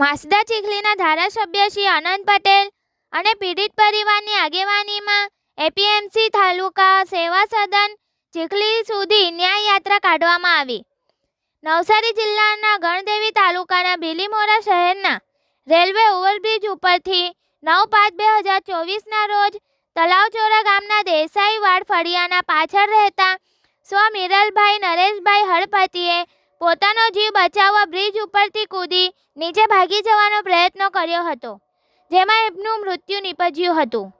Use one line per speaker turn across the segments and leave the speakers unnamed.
વાંસદા ચીખલીના ધારાસભ્ય શ્રી અનંત પટેલ અને પીડિત પરિવારની આગેવાનીમાં એપીએમસી તાલુકા સેવા સદન ચીખલી સુધી ન્યાય યાત્રા કાઢવામાં આવી. નવસારી જિલ્લાના ગણદેવી તાલુકાના બિલીમોરા શહેરના રેલવે ઓવરબ્રિજ ઉપરથી નવ પાંચ બે હજાર ચોવીસના રોજ તલાવચોરા ગામના દેસાઈવાડ ફળિયાના પાછળ રહેતા સ્વ મિરલભાઈ નરેશભાઈ હળપતિએ પોતાનો જીવ બચાવવા બ્રિજ ઉપરથી કૂદી નીચે ભાગી જવાનો પ્રયત્ન કર્યો હતો, જેમાં એમનું મૃત્યુ નીપજ્યું હતું.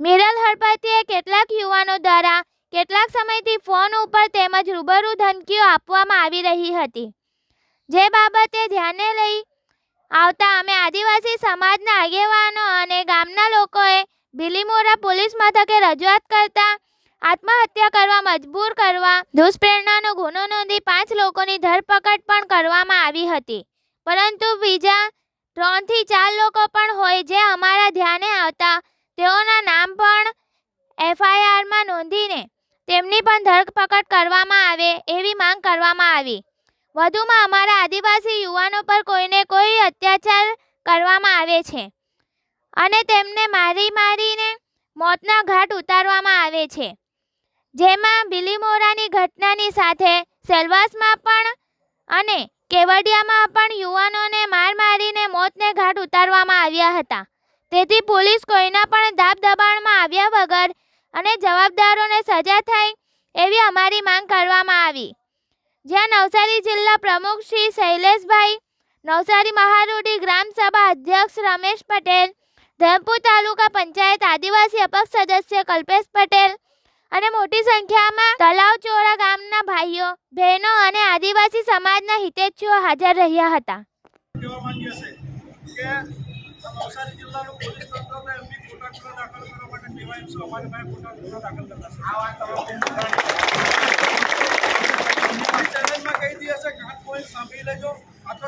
મિરલ હળપતિએ કેટલાક યુવાનો દ્વારા કેટલાક સમયથી ફોન ઉપર તેમજ રૂબરૂ ધમકીઓ આપવામાં આવી રહી હતી. જે બાબતે ધ્યાને લઈ આવતા અમે આદિવાસી સમાજના આગેવાનો અને ગામના લોકોએ ભીલીમોરા પોલીસ મથકે રજૂઆત કરતા આત્મહત્યા કરવા, મજબૂર કરવા, દુષ્પ્રેરણાનો ગુનો નોંધી પાંચ લોકોની ધરપકડ પણ કરવામાં આવી હતી. પરંતુ બીજા ત્રણથી ચાર લોકો પણ હોય જે અમારા ધ્યાને આવતા, તેઓના નામ પણ એફઆઈઆરમાં નોંધીને તેમની પણ ધરપકડ કરવામાં આવે એવી માંગ કરવામાં આવી. વધુમાં અમારા આદિવાસી યુવાનો પર કોઈને કોઈ અત્યાચાર કરવામાં આવે છે અને તેમને મારી મારીને મોતના ઘાટ ઉતારવામાં આવે છે. જેમાં બિલીમોરાની ઘટનાની સાથે સેલવાસમાં પણ અને કેવડિયામાં પણ યુવાનોને માર મારીને મોતને ઘાટ ઉતારવામાં આવ્યા હતા. તેથી પોલીસ કોઈના પણ દાબ દબાણમાં આવ્યા વગર અને જવાબદારોને સજા થાય એવી અમારી માંગ કરવામાં આવી. જ્યાં નવસારી જિલ્લા પ્રમુખ શ્રી શૈલેષભાઈ, નવસારી મહારૂઢી ગ્રામ સભા અધ્યક્ષ રમેશ પટેલ, ધરમપુર તાલુકા પંચાયત આદિવાસી અપક્ષ સદસ્ય કલ્પેશ પટેલ અને મોટી સંખ્યામાં તલાવચોરા ગામના ભાઈઓ બહેનો અને આદિવાસી સમાજના હિતેચ્છીઓ હાજર રહ્યા હતા.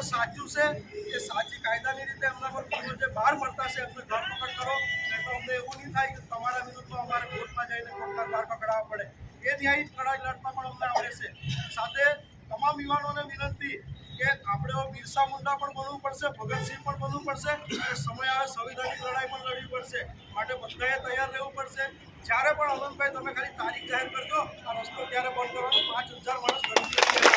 સાચું છે એ સાચી કાયદાની રીતે એમના પર જે બહાર મળતા છે એમને ધરપકડ કરો. નહીં તો અમને એવું નહીં થાય એ ન્યાયિક લડાઈ લડતા પણ અમને છે. સાથે તમામ યુવાનોને વિનંતી કે આપણે બિરસા મુંડા પણ બનવું પડશે, ભગતસિંહ પણ બનવું પડશે અને સમય આવે સંવિધાનિક લડાઈ પણ લડવી પડશે. માટે બધાએ તૈયાર રહેવું પડશે. જ્યારે પણ અનંતભાઈ તમે ખાલી તારીખ જાહેર કરજો. આ રસ્તો ત્યારે બંધ કરવાનો. પાંચ હજાર માણસ